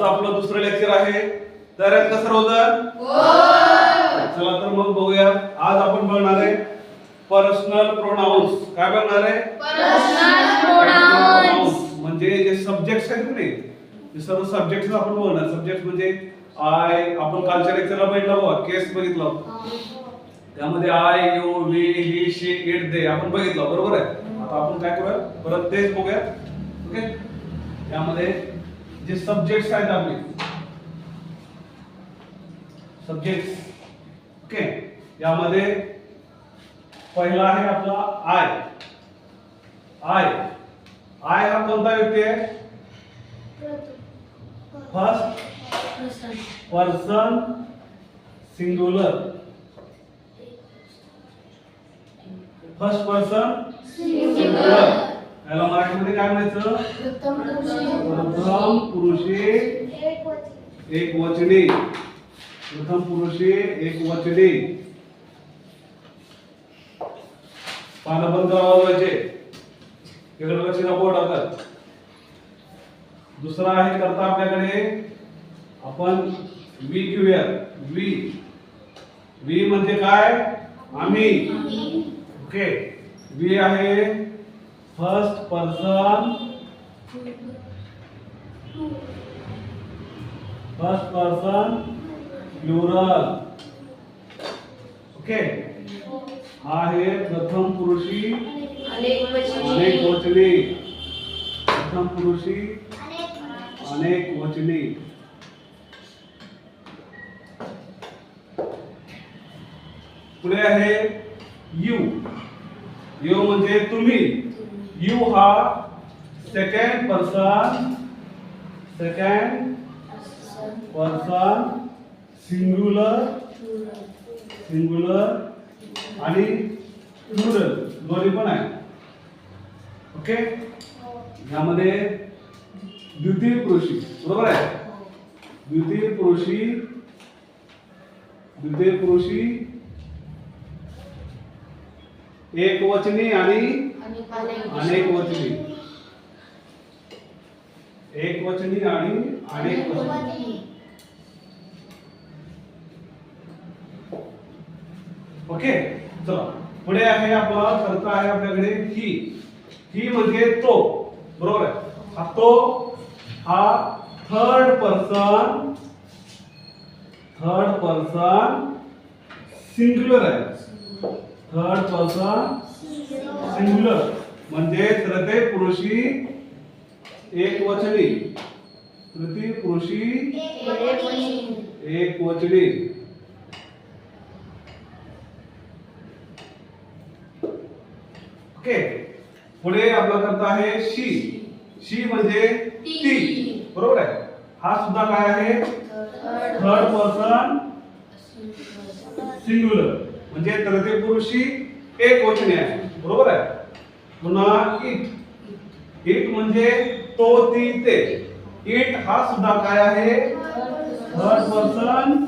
आजचं आपलं दुसरं लेक्चर आहे. तर आहेत का सर्वजण चला तर मग बघूया. आज आपण बघणार आहे पर्सनल प्रोनाउन्स काय बघणार आहे. म्हणजे जे सब्जेक्ट आहेत नाही ते सर्व सब्जेक्ट आपण बघणार. सब्जेक्ट म्हणजे आय आपण कालच्या लेक्चरला बघितलं बघा केस बघितलं. त्यामध्ये I you we he she it they आपण बघितलं. बरोबर आहे? आता आपण काय करूया? परत तेच बघूया. ओके त्यामध्ये जे सब्जेक्ट्स आहेत आपले सब्जेक्ट ओके यामध्ये पहिला आहे आपला आय आय आय हा कोणता व्यक्ती आहे? First person singular first person singular याला मराठीमध्ये काय म्हणायचं? प्रथम पुरुषे. एक वचने. प्रथम पुरुषे एक वचने. पानं बंद वाजवायचे. इकडे लक्ष बोर्ड टाकत. दुसरा आहे करता आपल्याकडे. आपण वी घेऊया. वी. वी म्हणजे काय? आम्ही. ओके. वी आहे first person first person plural okay हा आहे प्रथम पुरुषी. अनेक वचने. प्रथम पुरुषी. अनेक वचने. पुढे आहे यू. यू म्हणजे तुम्ही. यू हा second person second person singular singular आणि प्लुरल दोन्ही पण आहे. ओके यामध्ये द्वितीय पुरुषी बरोबर आहे? द्वितीय पुरुषी द्वितीय पुरुषी एक वचनी आणि अनेक वचनी एक वचनी आणि अनेक वचनी ओके चला. पुढे आहे आपला कर्ता आहे आपल्याकडे ही. ही म्हणजे तो. बरोबर आहे. हा तो हा third person third person singular आहे. थर्ड पर्सन सिंगुलर म्हणजे तृतीय पुरुषी एक वचनी. तृतीय पुरुषी एक वचनी. ओके. पुढे आपला करता आहे शी. शी म्हणजे ती. बरोबर आहे? हा सुद्धा काय आहे? थर्ड पर्सन सिंग्युलर म्हणजे तृतीय पुरुषी एक वचने आहे. बरोबर आहे? पुन्हा इट इट म्हणजे तो ती. ते इट हा सुद्धा काय आहे? थर्ड पर्सन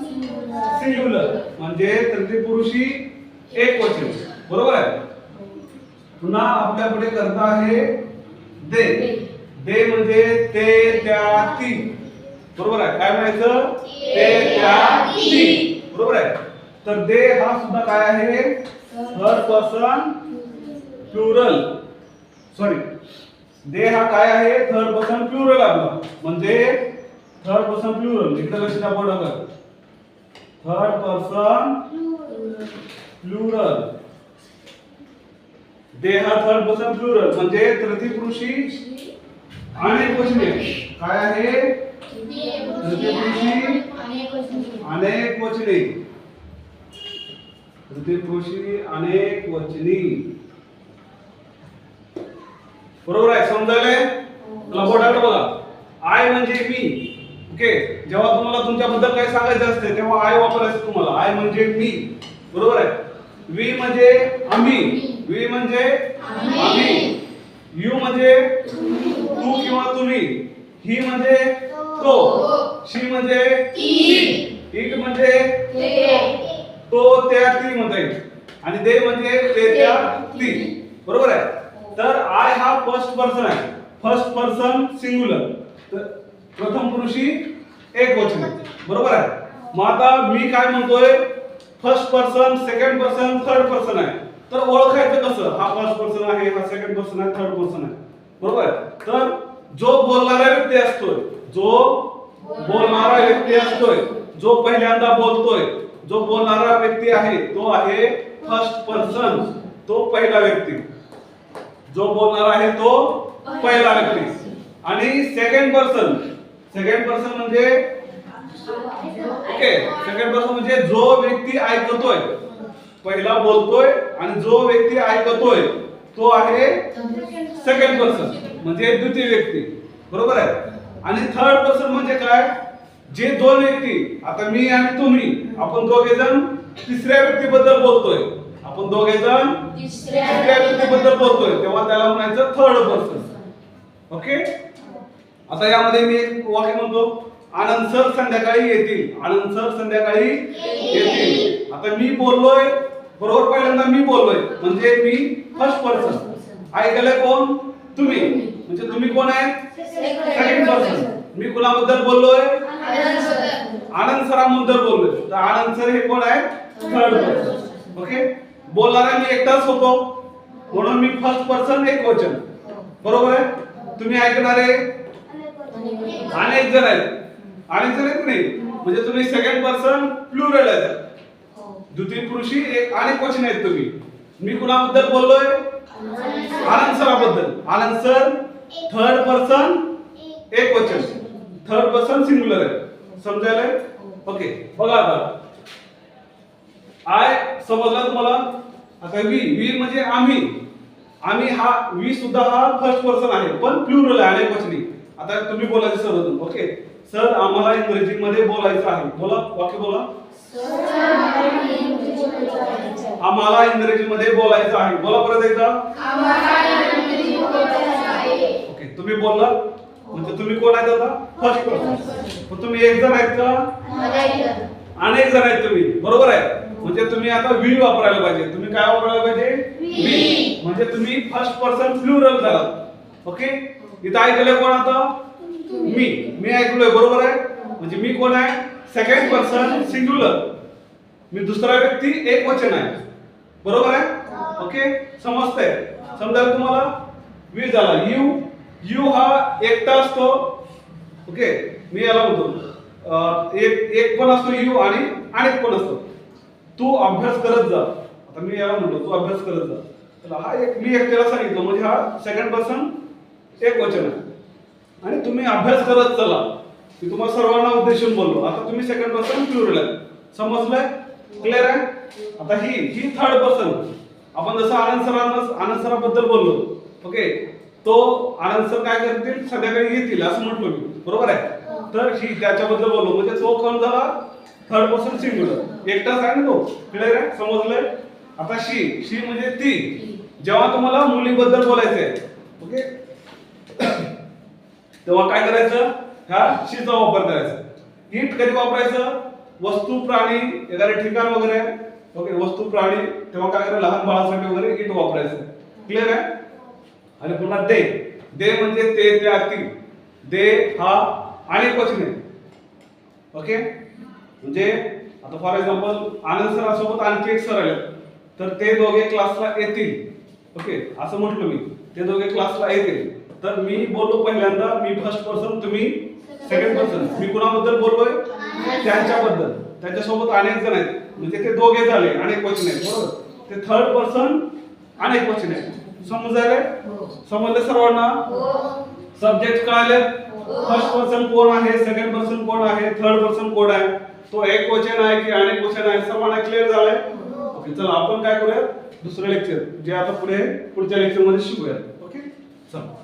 सिंग्युलर म्हणजे तृतीय पुरुषी एक वचन. बरोबर आहे? पुन्हा करता आहे दे. दे म्हणजे ते, त्या, ती. बरोबर आहे? काय म्हणायचं? ते, त्या, ती. बरोबर आहे? तर दे हा सुद्धा काय आहे third person plural sorry they हा काय आहे? थर्ड पर्सन प्लुरल आपला म्हणजे थर्ड पर्सन प्लुरल इकडे लक्ष द्या board third person plural they हा थर्ड पर्सन प्लुरल म्हणजे तृतीय पुरुषी अनेक वचने. काय आहे? तृतीय पुरुषी अनेक वचने. पुरुषी अनेक वचनी. बरोबर आहे समजायले मला बोटाकडे बघा आय म्हणजे मी ओके? जेव्हा तुम्हाला तुमच्याबद्दल काही सांगायचं असते तेव्हा आय वापरायचं तुम्हाला. आय म्हणजे मी बरोबर आहे? वी म्हणजे आम्ही. वी म्हणजे आम्ही. यू म्हणजे तू किंवा तुम्ही. ही म्हणजे तो. शी म्हणजे इट म्हणजे तो त्या ती म्हणता येईल आणि दे म्हणजे ते त्या ती बरोबर आहे? तर आय हा फर्स्ट पर्सन आहे. फर्स्ट पर्सन सिंग्युलर तर प्रथम पुरुषी एक वचन. बरोबर आहे? मग आता मी काय म्हणतोय? First person second person third person आहे. तर ओळखायचं कसं? हा फर्स्ट पर्सन आहे हा सेकंड पर्सन आहे थर्ड पर्सन आहे. बरोबर आहे? तर जो बोलणारा व्यक्ती असतोय जो बोलणारा व्यक्ती असतोय. जो पहिल्यांदा बोलतोय जो बोलणारा व्यक्ती आहे तो आहे फर्स्ट पर्सन तो पहिला व्यक्ती. जो बोलणारा आहे तो पहिला व्यक्ती. आणि सेकंड पर्सन सेकंड पर्सन म्हणजे? ओके सेकंड पर्सन म्हणजे जो व्यक्ती ऐकतोय पहिला बोलतोय आणि जो व्यक्ती ऐकतोय तो आहे सेकंड पर्सन म्हणजे द्वितीय व्यक्ती. बरोबर आहे? आणि थर्ड पर्सन म्हणजे काय? जे दोन व्यक्ती आता मी आणि तुम्ही आपण दोघे जण तिसऱ्या व्यक्तीबद्दल बोलतोय. आपण दोघे जण तिसऱ्या व्यक्तीबद्दल बोलतोय. तेव्हा त्याला म्हणायचं थर्ड पर्सन ओके आता यामध्ये मी एक वाक्य म्हणतो. आनंद सर संध्याकाळी येतील. आनंद सर संध्याकाळी येतील. आता मी बोललोय बरोबर पहिल्यांदा मी बोललोय. म्हणजे मी फर्स्ट पर्सन ऐकलंय कोण? तुम्ही. म्हणजे तुम्ही कोण आहे? सेकंड पर्सन मी कुणाबद्दल बोललोय? तर सर हे कोण आहे? थर्ड पर्सन ओके बोलणारा मी एकटाच होतो. म्हणून मी फर्स्ट पर्सन एक वचन. बरोबर आहे? तुम्ही ऐकणारे? अनेक जण आहेत. अनेक जण आहेत नाही? म्हणजे तुम्ही सेकंड पर्सन प्लुरल आहेत. द्वितीय पुरुषी एक अनेक वचन आहेत तुम्ही. मी कुणाबद्दल बोललोय? आनंद सराबद्दल आनंद सर थर्ड पर्सन एक वचन. थर्ड पर्सन सिंग्युलर आहे. समजायला ओके. बघा आता. आय समजला तुम्हाला? आता वी वी म्हणजे आम्ही. आम्ही हा वी सुद्धा हा फर्स्ट पर्सन आहे पण प्लुरल आहे अनेक वचनी. आता तुम्ही बोलायचं सर्वजण ओके. सर आम्हाला इंग्रजीमध्ये बोलायचं आहे. बोला वाक्य बोला. आम्हाला इंग्रजीमध्ये बोलायचं आहे. बोला परत एकदा. ओके तुम्ही बोलला. म्हणजे तुम्ही कोण आहेत आता? फर्स्ट पर्सन तुम्ही एक जण आहेत का? अनेक जण आहेत तुम्ही. बरोबर आहे? म्हणजे तुम्ही आता वी वापरायला पाहिजे. तुम्ही काय वापरायला पाहिजे? वी म्हणजे तुम्ही फर्स्ट पर्सन प्लुरल झालात. ओके इथं ऐकलंय कोण आता? मी. मी ऐकलोय. बरोबर आहे? म्हणजे मी कोण आहे? सेकंड पर्सन सिंग्युलर मी दुसरा व्यक्ती एक वचन आहे. बरोबर आहे? ओके समजतंय? समजा तुम्हाला? वी झाला. यू यू हा एकटा असतो. ओके? मी याला म्हणतो एक एक पण असतो यू आणि अनेक पण असतो. तू अभ्यास करत जा. आता मी याला म्हणतो तू अभ्यास करत जा. तर हा एक मी एकट्याला सांगितलं म्हणजे हा सेकंड पर्सन एक वचन आहे. आणि तुम्ही अभ्यास करत चला. मी तुम्हाला सर्वांना उद्देशून बोललो. आता तुम्ही सेकंड पर्सन प्युरल आहे. समजलंय? क्लिअर आहे? आता ही ही थर्ड पर्सन आपण जसं आनंद सरांना आनंद सराबद्दल बोललो. ओके? तो आनंद सर काय करतील? संध्याकाळी येतील असं म्हटलो मी. बरोबर आहे? तर ही त्याच्याबद्दल बोललो. म्हणजे तो कोण झाला? थर्ड पर्सन सिंग्युलर एकटाच आहे ना तो? क्लिअर आहे? समजलंय? आता शी. शी म्हणजे ती. जेव्हा तुम्हाला मुलीबद्दल बोलायचं आहे ओके? तेव्हा काय करायचं? ह्या शीचा वापर करायचा. इट कधी वापरायचं? वस्तू प्राणी एखादे ठिकाण वगैरे. ओके? वस्तू प्राणी. तेव्हा काय करायचं? लहान बाळासाठी वगैरे इट वापरायचं. क्लिअर आहे? आणि पुन्हा दे. दे म्हणजे ते ते ती दे हा आणि वचन आहे ओके? म्हणजे आता फॉर एक्झाम्पल आनंद सरासोबत आणखी एक सर आले. तर ते दोघे क्लासला येतील. ओके? असं म्हटलं मी. ते दोघे क्लासला येतील. तर मी बोललो पहिल्यांदा मी फर्स्ट पर्सन तुम्ही सेकंड पर्सन मी कुणाबद्दल बोललोय? त्यांच्याबद्दल. त्यांच्यासोबत अनेक जण आहेत. म्हणजे ते दोघे झाले अनेक क्वेश्चन आहेत. बरोबर? ते थर्ड पर्सन अनेक क्वेश्चन आहेत. समजायला समजले सर्वांना? सब्जेक्ट कळाले? फर्स्ट पर्सन कोण आहे? सेकंड पर्सन कोण आहे? थर्ड पर्सन कोण आहे? तो एक वचन आहे की अनेक वचन आहे? सर्वांना क्लिअर झालंय? ओके चला आपण काय करूया दुसरं लेक्चर जे आता पुढे पुढच्या लेक्चरमध्ये शिकूया ओके चला.